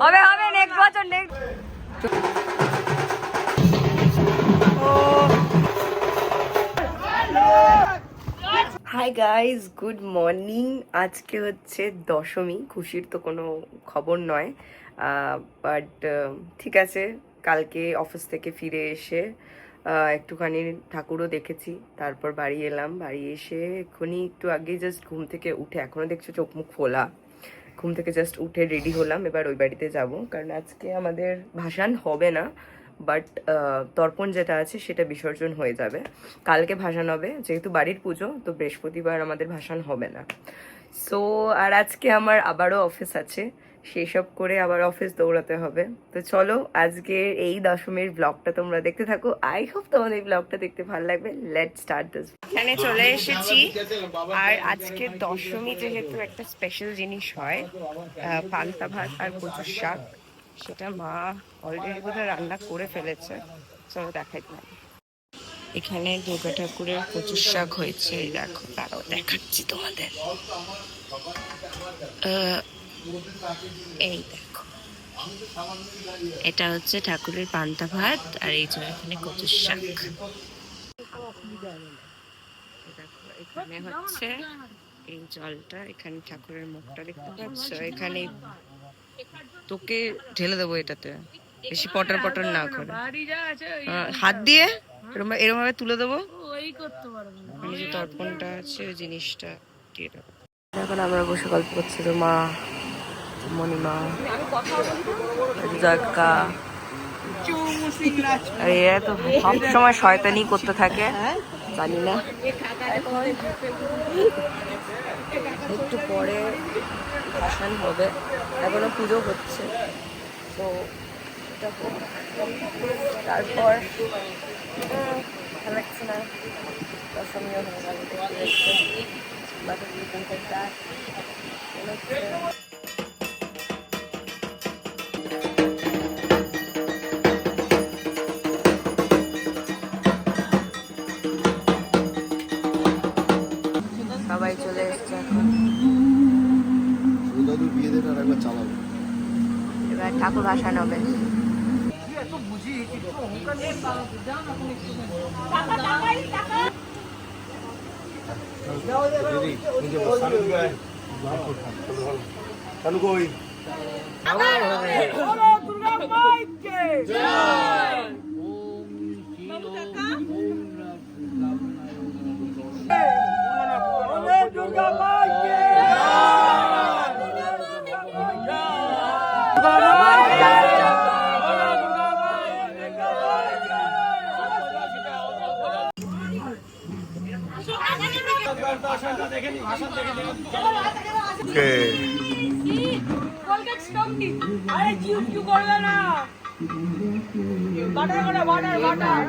হবে হবে নেক্সট বছর next hi guys good morning আজকে হচ্ছে দশমী খুশির তো কোনো খবর নয়। বাট ঠিক আছে কালকে অফিস থেকে ফিরে এসে একটুখানি ঠাকুরও দেখেছি, তারপর বাড়ি এলাম। বাড়ি এসে এক্ষুনি একটু আগে জাস্ট ঘুম থেকে উঠে, এখনও দেখছ চোখ মুখ ফোলা, ঘুম থেকে জাস্ট উঠে রেডি হলাম, এবার ওই বাড়িতে যাব। কারণ আজকে আমাদের ভাসান হবে না বাট তর্পণ যেটা আছে সেটা বিসর্জন হয়ে যাবে। কালকে ভাসান হবে, যেহেতু বাড়ির পুজো, তো বৃহস্পতিবার আমাদের ভাসান হবে না। সো আর আজকে আমার আবারও অফিস আছে। সেই সব করে আবার অফিস দৌড়াতে হবে। তো চলো আজকে এই দশমীর ব্লগটা তোমরা দেখতে থাকো। আই হোপ তোমাদের এই ব্লগটা দেখতে ভালো লাগবে। লেট স্টার্ট দিস এখানে চলে এসেছি। আর আজকে দশমী যেহেতু একটা স্পেশাল জিনিস হয় পান্তা ভাত আর কচুর শাক, সেটা মা অলরেডি বোধহয় রান্না করে ফেলেছে। চলো দেখাই দিলাম এখানে দুর্গা ঠাকুরের কচুর শাক হয়েছে। দেখো, তারাও দেখাচ্ছি তোমাদের। এই দেখো। এটা হচ্ছে ঠাকুরের পান্তা ভাত, আর এই জন্য এখানে কচুর শাক। এখানে হচ্ছে এই জলটা, এখানে ঠাকুরের মুখটা দেখতে পাচ্ছ। এখানে তোকে ঢেলে দেবো এটাতে। বেশি পটর পটর না করে। হাত দিয়ে এরম এরম ভাবে তুলে দেবো। যে তর্পণটা আছে, ওই জিনিসটা দিয়ে দেবো। এখন আমরা বসে গল্প করছি, তো মা মণিমা জাগকা আর এরা তো সব সময় শয়তানি করতে থাকে। জানি না। একটু পরে ভাসান হবে। এখনও পুজো হচ্ছে। তো। তারপর ভালো লাগছে না দশমীও হয়ে গেল। ভাসান হবে চালু কই নি আরে করবে না। Butter butter butter.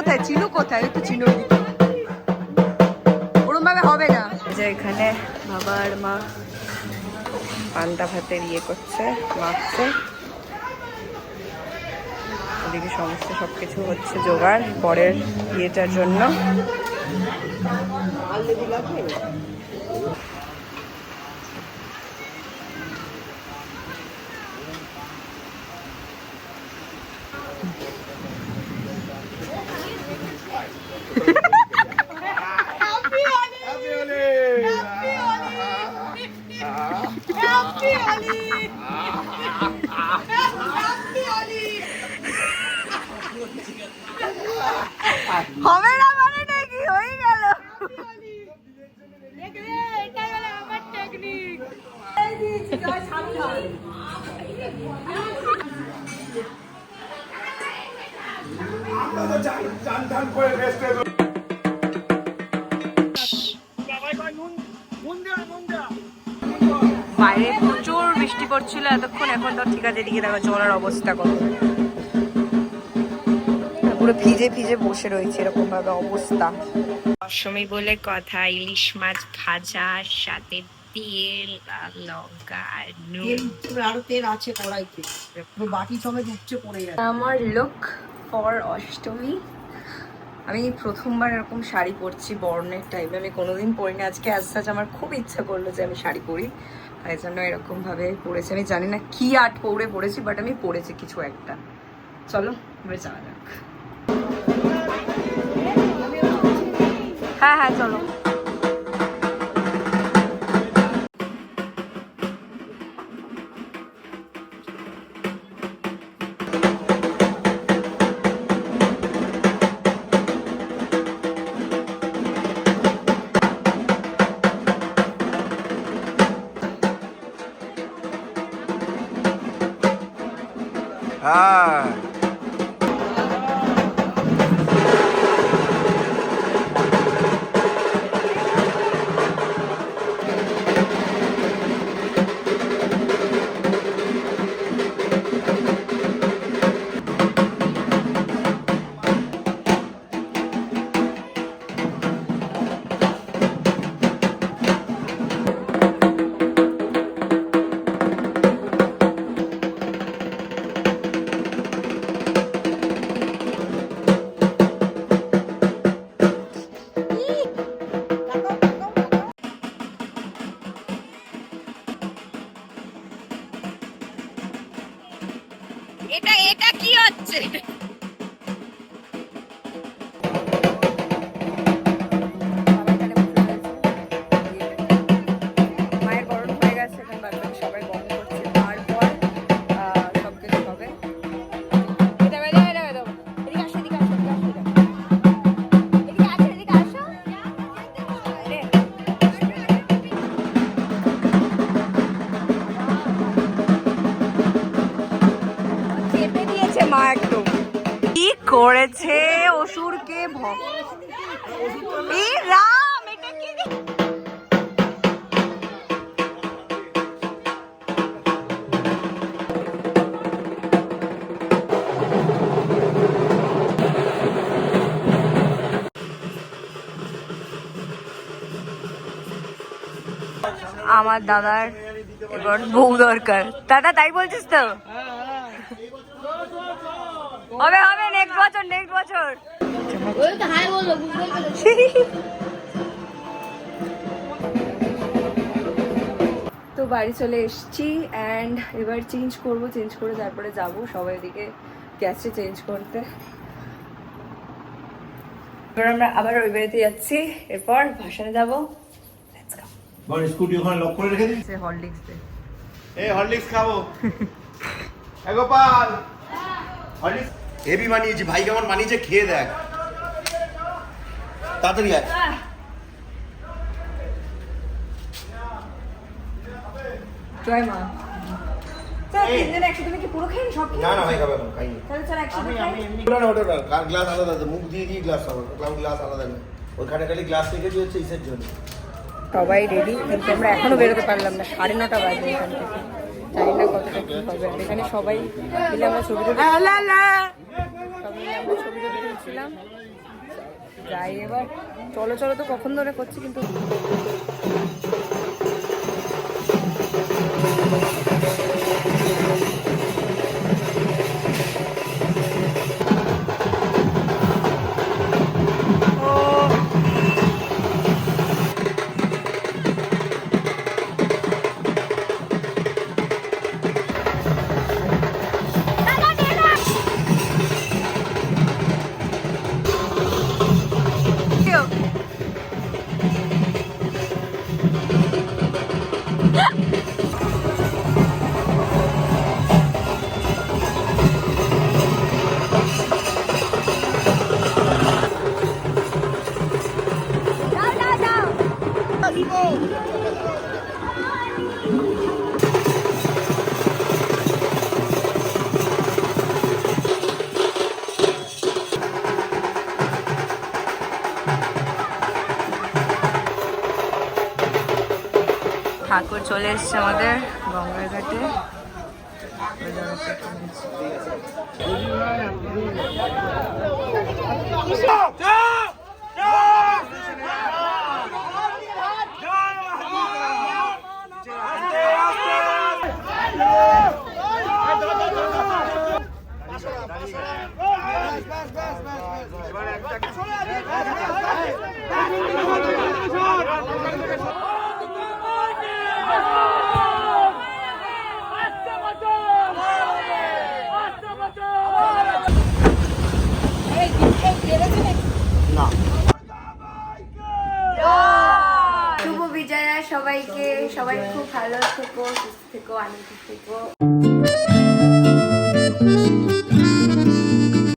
কোথায়? চিনু কোথায়? ওই তো চিনু ওরম হবে না। যে এখানে বাবা আর মা পান্তা ভাতের ইয়ে করছে, মাখছে। ওদিকে সমস্ত সবকিছু হচ্ছে জোগাড় পরের ইয়েটার জন্য। বাইরে প্রচুর বৃষ্টি পড়ছিল এতক্ষণ এখন তো ঠিক আছে এদিকে দেখো জলের অবস্থা কত। পুরো ভিজে ভিজে বসে রয়েছে এরকম ভাবে অবস্থা। অষ্টমী বলে কথা ইলিশ মাছ ভাজা সাথে তেল আর লঙ্কা আরও তেল আছে কড়াইতে। সমেত উঠছে পড়ে যাচ্ছে। আমার লুক ফর অষ্টমী। আমি প্রথমবার এরকম শাড়ি পরছি বর্ণের টাইপে আমি কোনোদিন পরিনি। আজকে আজ সাজ আমার খুব ইচ্ছা করল যে আমি শাড়ি পরি। তাই জন্য এরকমভাবে পরেছি। আমি জানি না কি আর্ট পরে পরেছি বাট আমি পরেছি কিছু একটা। চলো, এবার যাওয়া যাক। হ্যাঁ হ্যাঁ চলো। হ্যাঁ করেছে অসুরকে ভক্ত এ রাম, এটা কি আমার দাদার এবার বউ দরকার। দাদা, তাই বলছিস তো? হবে হবে নেক্সট বছর নেক্সট বছর। তো বাড়ি চলে এসেছি অ্যান্ড এবার চেঞ্জ করব চেঞ্জ করে তারপরে যাব সবাই এদিকে গ্যাসে চেঞ্জ করতে। এবার আমরা আবার ওই বাড়িতে যাচ্ছি এরপর ভাসানে যাব। স্কুটি ওখানে লক করে রেখে দিস? হরলিক্স দে এই হরলিক্স খাব। এ গোপাল হরলিক্স হেভি বানিয়েছি ভাই কেমন বানিয়েছে খেয়ে দেখ। তাড়াতাড়ি আয়। জয় মা। গ্লাস আলাদা আছে? মুখ দিয়ে দিয়ে গ্লাস গ্লাস আলাদা নেই। ওইখানে খালি গ্লাস রেখেছি হচ্ছে ইসের জন্য। সবাই রেডি কিন্তু আমরা এখনও বেরোতে পারলাম না। সাড়ে নটা বাজে এখান থেকে। জানি না কতটা কি হবে। আর এখানে সবাই মিলে আমরা ছবি তুলে সবাই মিলে আমরা ছবি তুলছিলাম যাই এবার। চলো চলো তো কখন ধরে করছি কিন্তু あっ! ঠাকুর চলে এসছে আমাদের গঙ্গার ঘাটে শুভ বিজয়া সবাইকে সবাই খুব ভালো